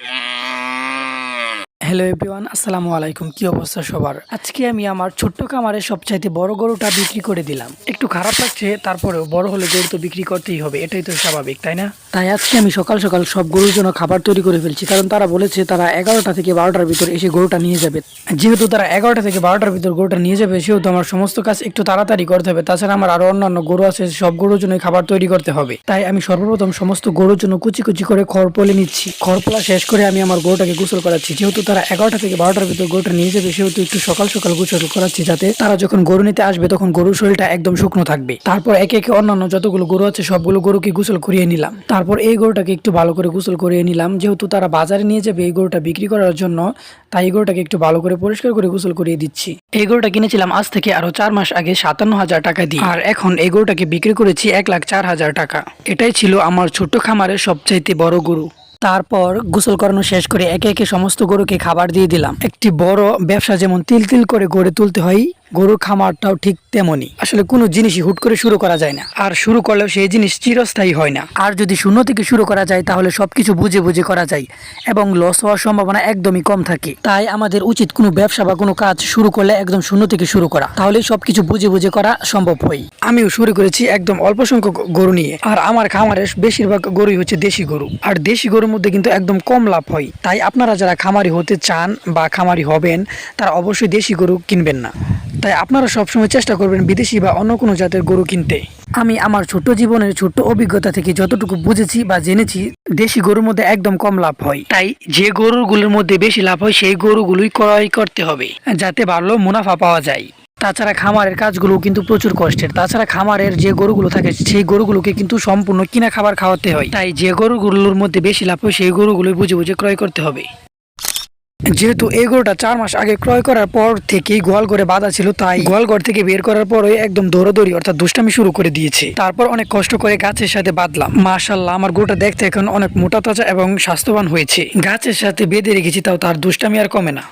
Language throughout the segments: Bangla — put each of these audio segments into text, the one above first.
Yeah. হ্যালো এভরিওয়ান আসসালামু আলাইকুম, কি অবস্থা সবার? আজকে আমি আমার ছোট্ট খামারের সবচাইতে বড় গরুটা বিক্রি করে দিলাম। একটু খারাপ লাগছে, তারপরেও বড় হলে গরু তো বিক্রি করতেই হবে, এটাই তো স্বাভাবিক, তাই না? তাই আজকে আমি সকাল সকাল সব গরুর জন্য খাবার তৈরি করে ফেলছি, কারণ তারা বলেছে তারা এগারোটা থেকে বারোটার ভিতর এসে গরুটা নিয়ে যাবে। যেহেতু তারা এগারোটা থেকে বারোটার ভিতর গরুটা নিয়ে যাবে, সেহেতু আমার সমস্ত কাজ একটু তাড়াতাড়ি করতে হবে, তাছাড়া আমার আরও অন্যান্য গরু আছে, সব গরুর জন্য খাবার তৈরি করতে হবে। তাই আমি সর্বপ্রথম সমস্ত গরুর জন্য কুচি কুচি করে খড় পলে নিচ্ছি, খড় পোলা শেষ করে আমি আমার গরুটাকে গোসল করাচ্ছি, যেহেতু তারা এগারোটা থেকে বারোটার ভিতর গরুটা নিয়ে যাবে। সেহেতু একটু সকাল সকাল গোসল করাচ্ছি যাতে তারা যখন গরু নিতে আসবে, তখন গরুর শরীরটা একদম শুকনো থাকবে। তারপর একে একে অন্যান্য যতগুলো গরু আছে, সবগুলো গরুকে গোসল করিয়ে নিলাম। তারপর এই গরুটাকে একটু ভালো করে গোসল করিয়ে নিলাম। যেহেতু তারা বাজারে নিয়ে যাবে এই গরুটা বিক্রি করার জন্য, তাই এই গরুটাকে একটু ভালো করে পরিষ্কার করে গোসল করিয়ে দিচ্ছি। এই গরুটা কিনেছিলাম আজ থেকে আরও চার মাস আগে সাতান্ন হাজার টাকা দিয়ে। আর এখন এই গরুটাকে বিক্রি করেছি এক লাখ চার হাজার টাকা। এটাই ছিল আমার ছোট্ট খামারের সবচাইতে বড় গরু। তারপর গোসল করানো শেষ করে একে একে সমস্ত গরুকে খাবার দিয়ে দিলাম। একটি বড় ব্যবসা যেমন তিল তিল করে গড়ে তুলতে হয় গরুর খামারটাও ঠিক তেমনই। আসলে কোনো জিনিসই হুট করে শুরু করা যায় না। আর শুরু করলেও সেই জিনিস চিরস্থায়ী হয় না। আর যদি শূন্য থেকে শুরু করা যায়, তাহলে সবকিছু বুঝে বুঝে করা যায় এবং লস হওয়ার সম্ভাবনা একদমই কম থাকে। তাই আমাদের উচিত কোনো ব্যবসা বা কোনো কাজ শুরু করলে একদম শূন্য থেকে শুরু করা। তাহলে সবকিছু বুঝে বুঝে করা সম্ভব হয়। আমিও শুরু করেছি একদম অল্প সংখ্যক গরু নিয়ে। আর আমার খামারের বেশিরভাগ গরুই হচ্ছে দেশি গরু। আর দেশি গরুর মধ্যে কিন্তু একদম কম লাভ হয়। তাই আপনারা যারা খামারি হতে চান বা খামারি হবেন, তারা অবশ্যই দেশি গরু কিনবেন না। তাই আপনারা সবসময় চেষ্টা করবেন বিদেশি বা অন্য কোনো জাতের গরু কিনতে। আমি আমার ছোট্ট জীবনের ছোট্ট অভিজ্ঞতা থেকে যতটুকু বুঝেছি বা জেনেছি, দেশি গরুর মধ্যে একদম কম লাভ হয়। তাই যে গরুগুলোর মধ্যে বেশি লাভ হয়, সেই গরুগুলোই ক্রয় করতে হবে, যাতে ভালো মুনাফা পাওয়া যায়। তাছাড়া খামারের কাজগুলো কিন্তু প্রচুর কষ্টের। তাছাড়া খামারের যে গরুগুলো থাকে, সেই গরুগুলোকে কিন্তু সম্পূর্ণ কিনা খাবার খাওয়াতে হয়। তাই যে গরুগুলোর মধ্যে বেশি লাভ হয়, সেই গরুগুলোই বুঝে বুঝে ক্রয় করতে হবে। যেহেতু এই গরুটা চার মাস আগে ক্রয় করার পর থেকেই গোয়াল ঘরে বাঁধা ছিল, তাই গোয়াল ঘর থেকে বের করার পরে একদম দৌড়াদৌড়ি অর্থাৎ দুষ্টামি শুরু করে দিয়েছে। তারপর অনেক কষ্ট করে গাছের সাথে বাঁধলাম। মাশাল্লাহ আমার গরুটা দেখতে এখন অনেক মোটা তাজা এবং স্বাস্থ্যবান হয়েছে। গাছের সাথে বেঁধে রেখেছি, তাও তার দুষ্টামি আর কমে না।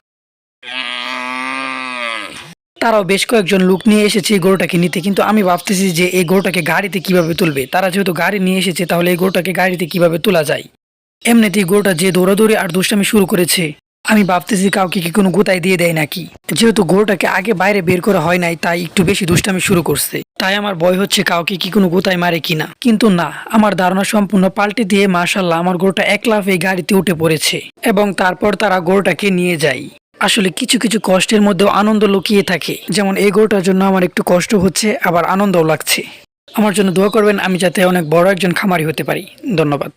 তারাও বেশ কয়েকজন লোক নিয়ে এসেছে এই গরুটাকে নিতে, কিন্তু আমি ভাবতেছি যে এই গরুটাকে গাড়িতে কীভাবে তুলবে? তারা যেহেতু গাড়ি নিয়ে এসেছে, তাহলে এই গরুটাকে গাড়িতে কীভাবে তোলা যায়? এমনিতেই গরুটা যে দৌড়াদৌড়ি আর দুষ্টামি শুরু করেছে আমি ভাবতেছি কাউকে কি কোনো গোতায় দিয়ে দেয় নাকি? যেহেতু গরুটাকে আগে বাইরে বের করা হয় নাই, তাই একটু বেশি দুষ্টামি শুরু করছে। তাই আমার ভয় হচ্ছে কাউকে কি কোনো গোতায় মারে কিনা। কিন্তু না, আমার ধারণা সম্পূর্ণ পাল্টে দিয়ে মার্শাল্লাহ আমার গরুটা এক লাফে গাড়িতে উঠে পড়েছে এবং তারপর তারা গরুটাকে নিয়ে যায়। আসলে কিছু কিছু কষ্টের মধ্যেও আনন্দ লুকিয়ে থাকে। যেমন এই গরুটার জন্য আমার একটু কষ্ট হচ্ছে, আবার আনন্দও লাগছে। আমার জন্য দোয়া করবেন, আমি যাতে অনেক বড় একজন খামারি হতে পারি। ধন্যবাদ।